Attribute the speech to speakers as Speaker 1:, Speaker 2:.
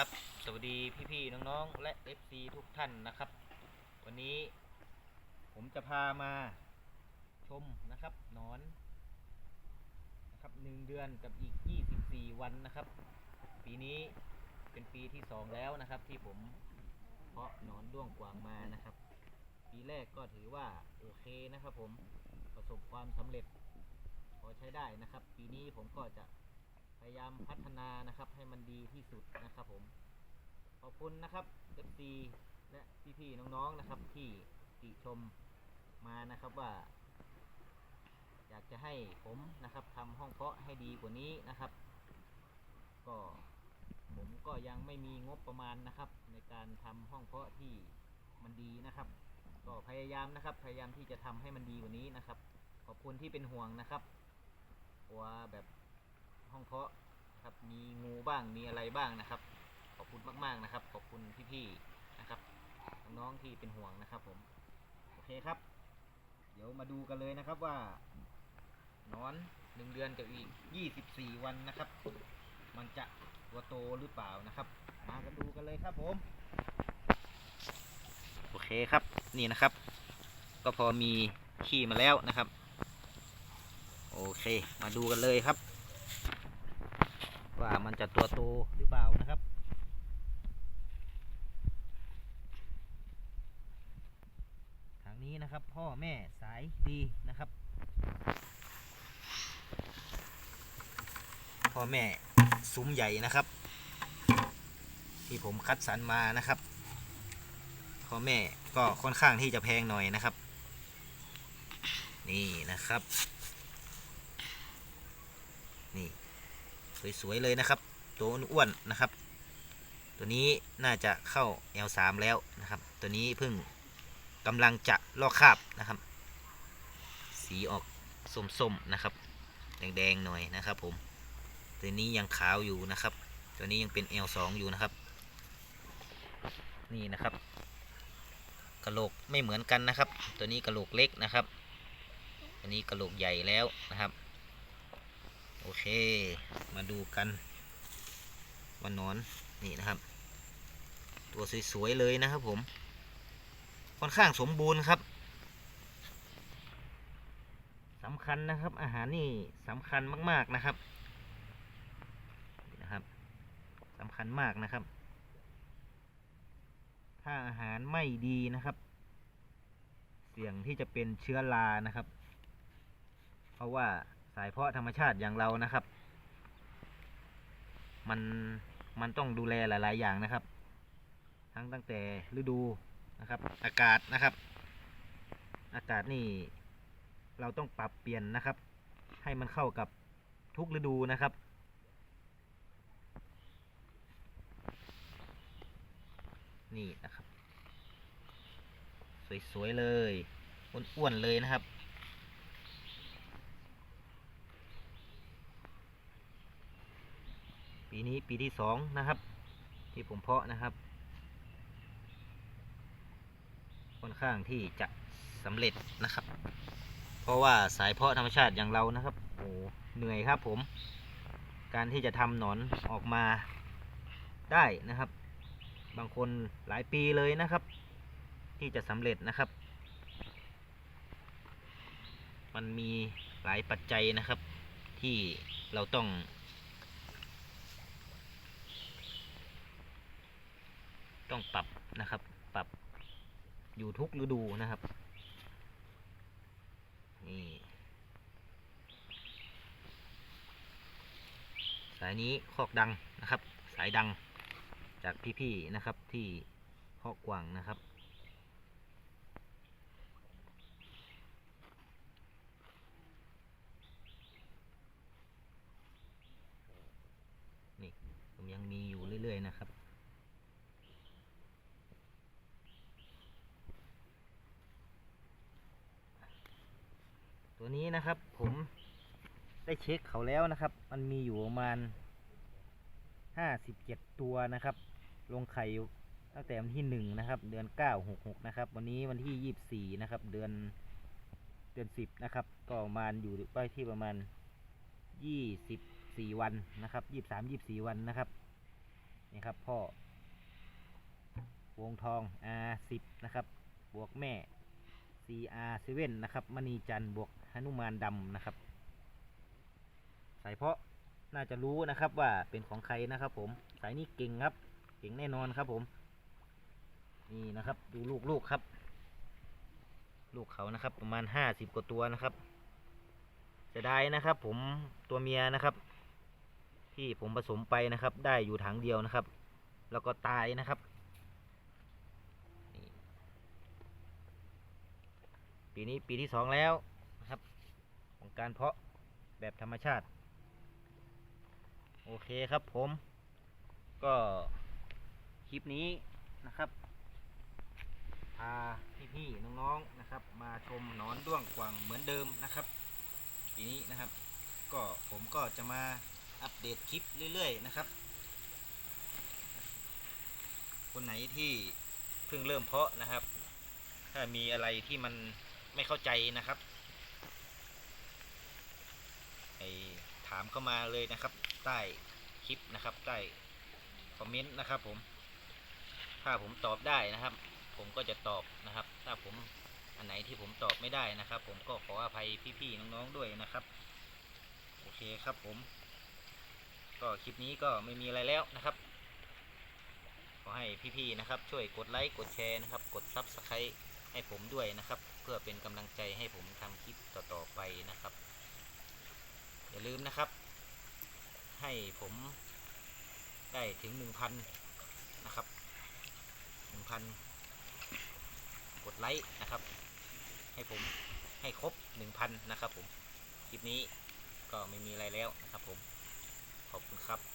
Speaker 1: ครับ สวัสดีพี่ๆน้องๆ และ FC ทุกท่านนะครับ วันนี้ผมจะพามาชมนะครับนอนนะครับหนึ่งเดือนกับอีก 24 วันนะครับ ปีนี้เป็นปีที่สองแล้วนะครับ ที่ผมเพาะนอนด้วงกวางมานะครับ ปีแรกก็ถือว่าโอเคนะครับ ผมประสบความสำเร็จพอใช้ได้นะครับ ปีนี้ผมก็จะ พยายามพัฒนานะครับให้มันดีที่สุดนะครับผม ขอบคุณนะครับ FC และพี่ๆน้องๆนะครับ ที่ติชมมานะครับว่า อยากจะให้ผมนะครับทำห้องเพาะให้ดีกว่านี้นะครับ ก็ผมก็ยังไม่มีงบประมาณนะครับ ในการทำห้องเพาะที่มันดีนะครับ ก็พยายามนะครับ พยายามที่จะทำให้มันดีกว่านี้นะครับ ขอบคุณที่เป็นห่วงนะครับกลัวแบบห้องเพาะ นะครับ มีงูบ้างมีอะไรบ้างนะครับ ขอบคุณมากๆนะครับ ขอบคุณพี่ๆนะครับ น้องที่เป็นห่วงนะครับ ผมโอเคครับ เดี๋ยวมาดูกันเลยนะครับว่านอนหนึ่งเดือนกับอีกยี่สิบสี่วันนะครับ มันจะตัวโตหรือเปล่านะครับ มากันดูกันเลยครับผมโอเคครับนี่นะครับ ก็พอมีขี้มาแล้วนะครับ โอเค มาดูกันเลยครับ ว่ามันจะตัวโตหรือเปล่านะครับ ทางนี้นะครับ พ่อแม่สายดีนะครับ พ่อแม่ซุ้มใหญ่นะครับ ที่ผมคัดสรรมานะครับ พ่อแม่ก็ค่อนข้างที่จะแพงหน่อยนะครับ นี่นะครับ นี่ สวยๆเลยนะครับ ตัวอ้วนๆนะครับ ตัวนี้น่าจะเข้า L3 แล้วนะครับ ตัวนี้เพิ่งกำลังจะลอกคราบนะครับ สีออกส้มๆนะครับ แดงๆหน่อยนะครับ ผม ตัวนี้ยังขาวอยู่นะครับ ตัวนี้ยังเป็น L2 อยู่นะครับ นี่นะครับกระโหลกไม่เหมือนกันนะครับ ตัวนี้กระโหลกเล็กนะครับ ตัวนี้กระโหลกใหญ่แล้วนะครับ โอเค มาดูกันว่านอนนี่นะครับ ตัวสวยๆเลยนะครับผม ค่อนข้างสมบูรณ์ครับสำคัญนะครับ อาหารนี่สำคัญมาก ๆนะครับนี่นะครับสำคัญมากนะครับ ถ้าอาหารไม่ดีนะครับ เสี่ยงที่จะเป็นเชื้อรานะครับ เพราะว่า สายเพาะธรรมชาติอย่างเรานะครับ มันมันต้องดูแลหลาย ๆ อย่างนะครับ ทั้งตั้งแต่ฤดูนะครับ อากาศนะครับ อากาศนี่เราต้องปรับเปลี่ยนนะครับ ให้มันเข้ากับทุกฤดูนะครับนี่นะครับ สวย ๆ เลยอ้วน ๆ เลยนะครับ ปีนี้ปีที่สองนะครับ ที่ผมเพาะนะครับ ค่อนข้างที่จะสำเร็จนะครับ เพราะว่าสายเพาะธรรมชาติอย่างเรานะครับโอ้เหนื่อยครับผม การที่จะทำหนอนออกมาได้นะครับ บางคนหลายปีเลยนะครับ ที่จะสำเร็จนะครับ มันมีหลายปัจจัยนะครับ ที่เราต้อง ต้องปรับนะครับ ปรับอยู่ทุกฤดูนะครับ นี่สายนี้คอกดังนะครับ สายดังจากพี่ๆนะครับที่เพาะกวางนะครับนี่ผมยังมีอยู่เรื่อยๆนะครับ ตัวนี้นะครับผมได้เช็คเขาแล้วนะครับ มันมีอยู่ประมาณห้าสิบเจ็ดตัวนะครับ ลงไข่ตั้งแต่วันที่หนึ่งนะครับ เดือนเก้าหกหกนะครับ วันนี้วันที่ยี่สิบสี่นะครับ เดือนเดือนสิบนะครับ ก็ประมาณอยู่ไปที่ประมาณยี่สิบสี่วันนะครับยี่สามยี่สี่วันนะครับนี่ครับพ่อ วงทอง R10 นะครับ บวกแม่ CR7 นะครับมณีจันทร์บวก หนุมานดำนะครับ สายเพาะน่าจะรู้นะครับว่าเป็นของใครนะครับ ผมสายนี้เก่งครับ เก่งแน่นอนครับผม นี่นะครับ ดูลูกลูกครับ ลูกเขานะครับ ประมาณห้าสิบกว่าตัวนะครับจะได้นะครับ ผมตัวเมียนะครับ ที่ผมผสมไปนะครับ ได้อยู่ถังเดียวนะครับ แล้วก็ตายนะครับปีนี้ปีที่สองแล้ว ของการเพาะแบบธรรมชาติ โอเคครับผม ก็คลิปนี้นะครับพาพี่ๆน้องๆนะครับ มาชมนอนด้วงกวางเหมือนเดิมนะครับปีนี้นะครับ ก็ผมก็จะมาอัปเดตคลิปเรื่อยๆนะครับ คนไหนที่เพิ่งเริ่มเพาะนะครับ ถ้ามีอะไรที่มันไม่เข้าใจนะครับ ถามเข้ามาเลยนะครับ ใต้คลิปนะครับใต้คอมเมนต์นะครับผม ถ้าผมตอบได้นะครับ ผมก็จะตอบนะครับ ถ้าผมอันไหนที่ผมตอบไม่ได้นะครับ ผมก็ขออภัยพี่ๆน้องๆด้วยนะครับโอเคครับผม ก็คลิปนี้ก็ไม่มีอะไรแล้วนะครับขอให้พี่ๆนะครับ ช่วยกดไลค์กดแชร์นะครับ กดซับสไครต์ให้ผมด้วยนะครับ เพื่อเป็นกำลังใจให้ผมทำคลิปต่อๆไปนะครับ อย่าลืมนะครับ ให้ผมได้ถึงหนึ่งพันนะครับหนึ่งพันกดไลค์นะครับ ให้ผมให้ครบหนึ่งพันนะครับผม คลิปนี้ก็ไม่มีอะไรแล้วนะครับผม ขอบคุณครับ